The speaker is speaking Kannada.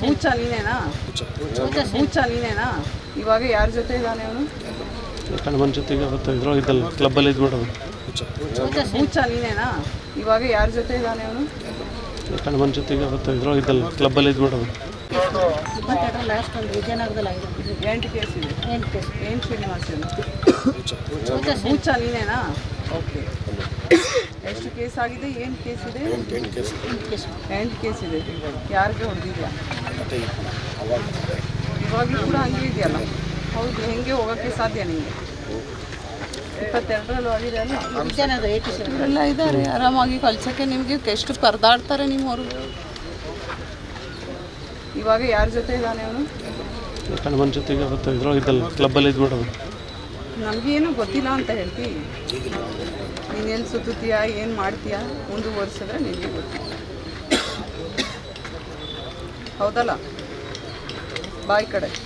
ಹೂಚ ನೀನೇನಾ? ಹೂಚ ನೀನೇನಾ? ಇವಾಗ ಯಾರ ಜೊತೆ ಇದ್ದಾನೆ ಅವನು? ಕಣ್ಮನ್ ಜೊತೆಗೆ ಅವತ್ತು ಇದ್ರೊಳಗೆ ಇದ್ದಲ್ಲ ಕ್ಲಬ್ಬಲ್ಲಿ ಇದ್ಬಿಡೋದು ಹೂಚ ನೀನೇನಾ? ಇವಾಗ ಯಾರ ಜೊತೆ ಇದ್ದಾನೆ ಅವನು? ಕಣ್ಮನ್ ಜೊತೆಗೆ ಅವತ್ತು ಇದ್ರೊಳಗೆ ಇದ್ದಲ್ಲ ಕ್ಲಬ್ಬಲ್ಲಿ ಇದ್ಬಿಡೋದು ಇಪ್ಪತ್ತೆರಡರ ಲಾಸ್ಟ್ ಒಂದು ವಿಜಯನಗರದಲ್ಲಿ ಆಗಿದೆ. ಎಂಟು ಕೇಸ್ ಇದೆ. ಎಂಟು ಕೇಸ್ ಏನು ಶ್ರೀನಿವಾಸನ್ ಹೂಚ ನೀನೇನಾ? ಓಕೆ. ಎಷ್ಟು ಕೇಸ್ ಆಗಿದೆ? ಏನು ಕೇಸ್ ಇದೆ? ಎಂಟು ಕೇಸ್ ಇದೆ. ಯಾರಿಗೆ ಹೊಡೆದಿದ್ಯಾ? ಇವಾಗಲೂ ಕೂಡ ಹಂಗೆ ಇದೆಯಲ್ಲ? ಹೌದು ಹೆಂಗೆ ಹೋಗೋಕ್ಕೆ ಸಾಧ್ಯ ನಿಮಗೆ ಇಪ್ಪತ್ತೆರಡರಲ್ಲೂ ಆಗಿದೆ ಇವರೆಲ್ಲ ಇದ್ದಾರೆ. ಆರಾಮಾಗಿ ಕಳ್ಸೋಕ್ಕೆ ನಿಮಗೆ ಎಷ್ಟು ಪರದಾಡ್ತಾರೆ ನಿಮ್ಮವರು ಇವಾಗ ಯಾರ ಜೊತೆ ಇದ್ದಾನೆ ಅವನು? ಕಣ್ಮನ್ ಜೊತೆಗೆ ಅವತ್ತು ಕ್ಲಬ್ ಇದ್ದಲ್ಲ ಕ್ಲಬ್ಬಲ್ಲಿ ಇದ್ಬಿಡೋದು. ನಮಗೇನು ಗೊತ್ತಿಲ್ಲ ಅಂತ ಹೇಳ್ತಿ. ನೀನೇನು ಸುತ್ತೀಯಾ ಏನು ಮಾಡ್ತೀಯಾ ಮುಂದುವರ್ಸಿದ್ರೆ ನಿನಗೆ ಗೊತ್ತಿಲ್ಲ. ಹೌದಲ್ಲ? ಬಾಯ್ ಕಡೆ.